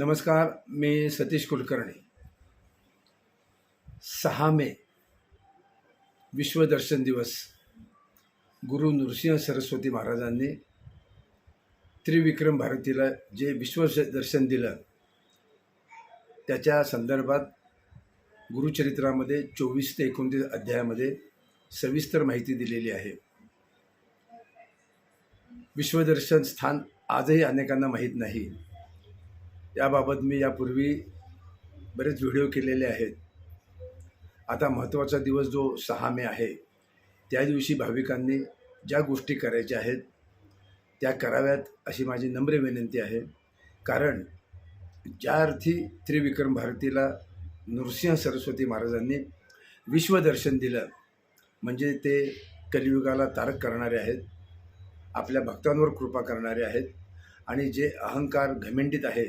नमस्कार मी सतीश कुलकर्णी. सहा मे विश्वदर्शन दिवस. गुरु नृसिंह सरस्वती महाराजांनी त्रिविक्रम भारतीला जे विश्वदर्शन दिलं त्याच्या संदर्भात गुरुचरित्रामध्ये चोवीस ते एकोणतीस अध्यायामध्ये सविस्तर माहिती दिलेली आहे. विश्वदर्शन स्थान आजही अनेकांना माहीत नाही. याबाबत मी यापूर्वी बरेच व्हिडिओ केलेले आहेत. आता महत्त्वाचा दिवस जो सहा मे आहे त्या दिवशी भाविकांनी ज्या गोष्टी करायच्या आहेत त्या कराव्यात अशी माझी नम्र विनंती आहे. कारण ज्या अर्थी त्रिविक्रम भारतीला नृसिंह सरस्वती महाराजांनी विश्वदर्शन दिलं म्हणजे ते कलियुगाला तारक करणारे आहेत आपल्या भक्तांवर कृपा करणारे आहेत आणि जे अहंकार घमेंडित आहे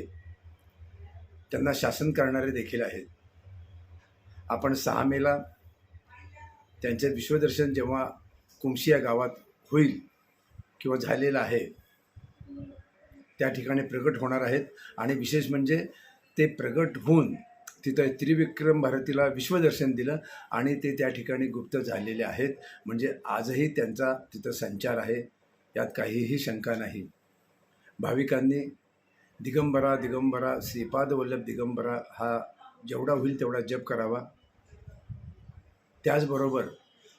त्यांना शासन करणारे देखील आहेत. आपण सहा मेला त्यांचे विश्वदर्शन जेव्हा कुमशी या गावात होईल किंवा झालेलं आहे त्या ठिकाणी प्रगट होणार आहेत आणि विशेष म्हणजे ते प्रगट होऊन तिथं त्रिविक्रम भारतीला विश्वदर्शन दिलं आणि ते त्या ठिकाणी गुप्त झालेले आहेत. म्हणजे आजही त्यांचा तिथं संचार आहे यात काहीही शंका नाही. भाविकांनी दिगंबरा दिगंबरा श्रीपादवल्लभ दिगंबरा हा जेवढा होईल तेवढा जप करावा. त्याचबरोबर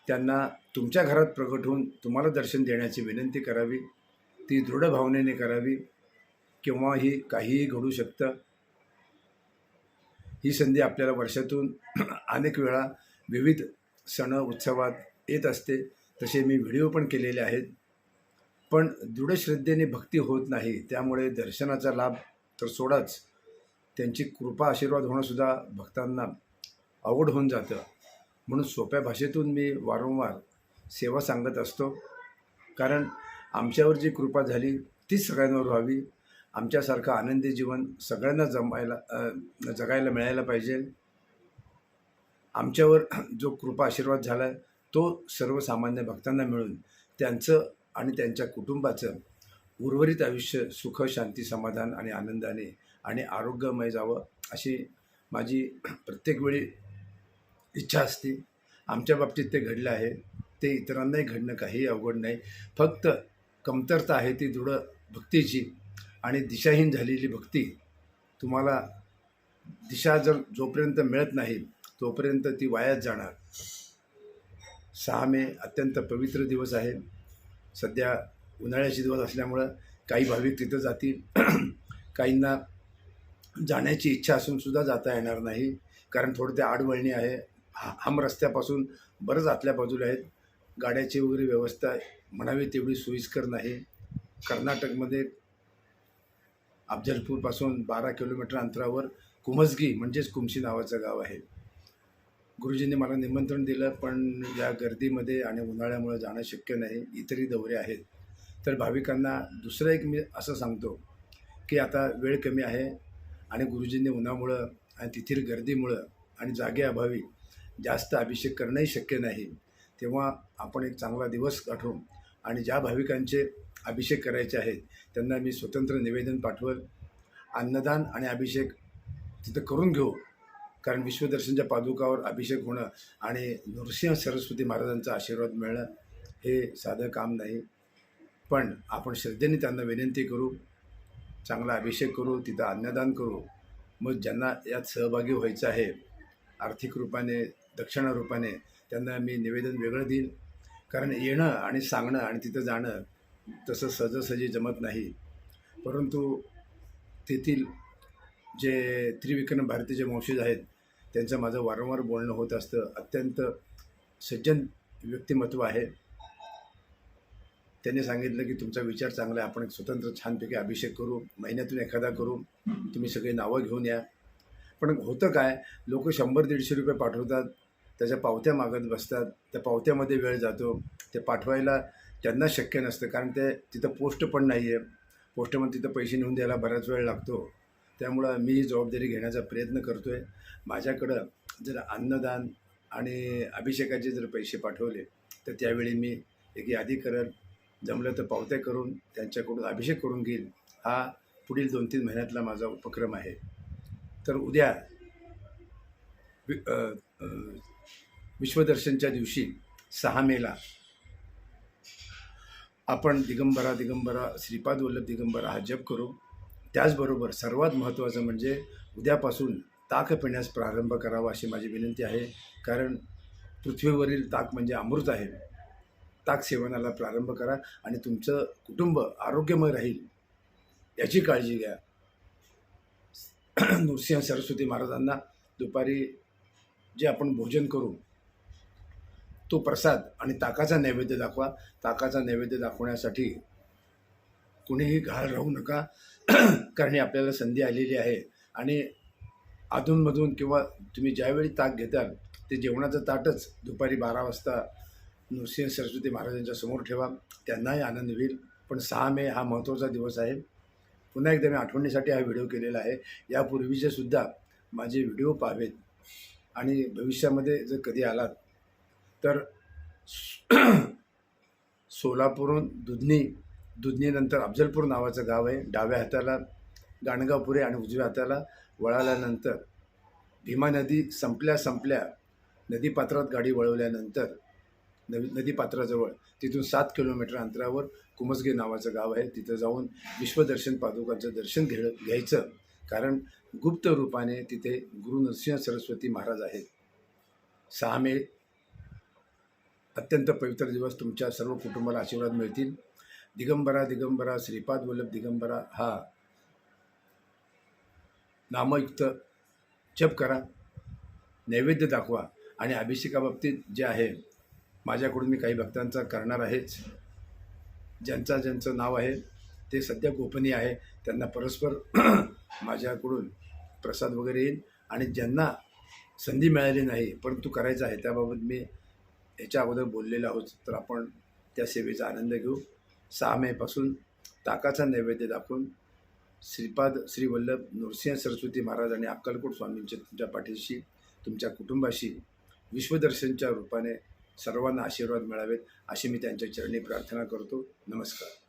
त्यांना तुमच्या घरात प्रगट होऊन तुम्हाला दर्शन देण्याची विनंती करावी. ती दृढ भावनेने करावी. किंवा ही काहीही घडू शकतं. ही संधी आपल्याला वर्षातून अनेक वेळा विविध सण उत्सवात येत असते. तसे मी व्हिडिओ पण केलेले आहेत. पण दृढ श्रद्धेने भक्ती होत नाही त्यामुळे दर्शनाचा लाभ तर सोडाच. त्यांची कृपा आशीर्वाद होणंसुद्धा भक्तांना अवघड होऊन जातं. म्हणून सोप्या भाषेतून मी वारंवार सेवा सांगत असतो. कारण आमच्यावर जी कृपा झाली तीच सगळ्यांवर व्हावी. आमच्यासारखं आनंदी जीवन सगळ्यांना जमायला जगायला मिळायला पाहिजे. आमच्यावर जो कृपा आशीर्वाद झाला आहे तो सर्वसामान्य भक्तांना मिळून त्यांचं आणि त्यांच्या कुटुंबाचं उर्वरित आयुष्य सुख शांती समाधान आणि आनंदाने आणि आरोग्यमय जावं अशी माझी प्रत्येक वेळी इच्छा असते. आमच्या बाबतीत ते घडलं आहे. ते इतरांनाही घडणं काही अवघड नाही. फक्त कमतरता आहे ती दृढ भक्तीची आणि दिशाहीन झालेली भक्ती. तुम्हाला दिशा जर जोपर्यंत मिळत नाही तोपर्यंत ती वायाच जाणार. सहा मे अत्यंत पवित्र दिवस आहे. सध्या उन्हाळ्याचे दिवस असल्यामुळं काही भाविक तिथं जातील. काहींना जाण्याची इच्छा असूनसुद्धा जाता येणार नाही. कारण थोडं ते आडवळणी आहे. हा हम रस्त्यापासून बरंच आतल्या बाजूला आहेत. गाड्याची वगैरे व्यवस्था म्हणावी तेवढी सोयीस्कर नाही. कर्नाटकमध्ये अफजलपूरपासून बारा किलोमीटर अंतरावर कुमसगी म्हणजेच कुमशी नावाचं गाव आहे. गुरुजींनी मला निमंत्रण दिलं पण या गर्दीमध्ये आणि उन्हाळ्यामुळे जाणं शक्य नाही. इतरही दौरे आहेत. तर भाविकांना दुसरं एक मी असं सांगतो की आता वेळ कमी आहे आणि गुरुजींनी उन्हामुळं आणि तेथील गर्दीमुळं आणि जागेअभावी जास्त अभिषेक करणंही शक्य नाही. तेव्हा आपण एक चांगला दिवस गाठून आणि ज्या भाविकांचे अभिषेक करायचे आहेत त्यांना मी स्वतंत्र निवेदन पाठवल. अन्नदान आणि अभिषेक तिथं करून घेऊ. कारण विश्वदर्शनच्या पादुकावर अभिषेक होणं आणि नृसिंह सरस्वती महाराजांचा आशीर्वाद मिळणं हे साधं काम नाही. पण आपण श्रद्धेने त्यांना विनंती करू चांगला अभिषेक करू तिथं अन्नदान करू. मग ज्यांना यात सहभागी व्हायचं आहे आर्थिक रूपाने दक्षिणा रूपाने त्यांना मी निवेदन वेगळं देईन. कारण येणं आणि सांगणं आणि तिथं जाणं तसं सहजासहजी जमत नाही. परंतु तेथील जे त्रिविक्रम भारतीचे वंशज आहेत त्यांचं माझं वारंवार बोलणं होत असतं. अत्यंत सज्जन व्यक्तिमत्व आहे. त्यांनी सांगितलं की तुमचा विचार चांगला आहे. आपण एक स्वतंत्र छानपैकी अभिषेक करू. महिन्यातून एखादा करू. तुम्ही सगळी नावं घेऊन या. पण होतं काय? लोक शंभर दीडशे रुपये पाठवतात. त्याच्या पावत्या मागत बसतात. त्या पावत्यामध्ये वेळ जातो. ते पाठवायला त्यांना शक्य नसतं. कारण ते तिथं पोस्ट पण नाही आहे पोस्टमध्ये तिथं पैसे नेऊन द्यायला बराच वेळ लागतो. त्यामुळं मी ही जबाबदारी घेण्याचा प्रयत्न करतो आहे माझ्याकडं जर अन्नदान आणि अभिषेकाचे जर पैसे पाठवले तर त्यावेळी मी एक यादी करेल. जमलं तर पावत्या करून त्यांच्याकडून अभिषेक करून घेईल. हा पुढील दोन तीन महिन्यातला माझा उपक्रम आहे. तर उद्या वि- विश्वदर्शनच्या दिवशी सहा मेला आपण दिगंबरा दिगंबरा श्रीपाद वल्लभ दिगंबरा हा जप करू. त्याचबरोबर सर्वात महत्त्वाचं म्हणजे उद्यापासून ताक पिण्यास प्रारंभ करावा अशी माझी विनंती आहे. कारण पृथ्वीवरील ताक म्हणजे अमृत आहे. ताक सेवनाला प्रारंभ करा आणि तुमचं कुटुंब आरोग्यमय राहील. याची काळजी घ्या. नृसिंह सरस्वती महाराजांना दुपारी जे आपण भोजन करू तो प्रसाद आणि ताकाचा नैवेद्य दाखवा. ताकाचा नैवेद्य दाखवण्यासाठी कुणीही घाळ राहू नका. कारण ही आपल्याला संधी आलेली आहे. आणि अधूनमधून किंवा तुम्ही ज्यावेळी ताक घेताल ते जेवणाचं ताटच दुपारी बारा वाजता नृसिंह सरस्वती महाराजांच्या समोर ठेवा. त्यांनाही आनंद होईल. पण सहा मे हा महत्त्वाचा दिवस आहे. पुन्हा एकदा मी आठवणीसाठी हा व्हिडिओ केलेला आहे. यापूर्वीचे सुद्धा माझे व्हिडिओ पाहावेत. आणि भविष्यामध्ये जर कधी आलात तर सोलापूरहून दुधनी दुधनीनंतर अफजलपूर नावाचं गाव आहे. डाव्या हाताला गाणगावपुरे आणि उजव्या हाताला वळाल्यानंतर भीमा नदी संपल्या संपल्या नदीपात्रात गाडी वळवल्यानंतर नवी नदीपात्राजवळ तिथून सात किलोमीटर अंतरावर कुमसगे नावाचं गाव आहे. तिथं जाऊन विश्वदर्शन पादुकांचं दर्शन घे घ्यायचं. कारण गुप्त रूपाने तिथे गुरु नरसिंह सरस्वती महाराज आहेत. सहा मे अत्यंत पवित्र दिवस. तुमच्या सर्व कुटुंबाला आशीर्वाद मिळतील. दिगंबरा दिगंबरा श्रीपाद वल्लभ दिगंबरा हा. नामयुक्त जप करा. नैवेद्य दाखवा. आणि अभिषेकाबाबतीत जे आहे माझ्याकडून मी काही भक्तांचा करणार आहेच. ज्यांचा ज्यांचं नाव आहे ते सध्या गोपनीय आहे. त्यांना परस्पर माझ्याकडून प्रसाद वगैरे येईल. आणि ज्यांना संधी मिळाली नाही परंतु करायचं आहे त्याबाबत मी याच्या अगोदर बोललेलो आहोत. तर आपण त्या सेवेचा आनंद घेऊ. सहा मेपासून ताकाचा नैवेद्य दाखवून श्रीपाद श्रीवल्लभ नृसिंह सरस्वती महाराज आणि अक्कलकोट स्वामींच्या तुमच्या पाठीशी तुमच्या कुटुंबाशी विश्वदर्शनच्या रूपाने सर्वांना आशीर्वाद मिळावेत अशी मी त्यांच्या चरणी प्रार्थना करतो. नमस्कार.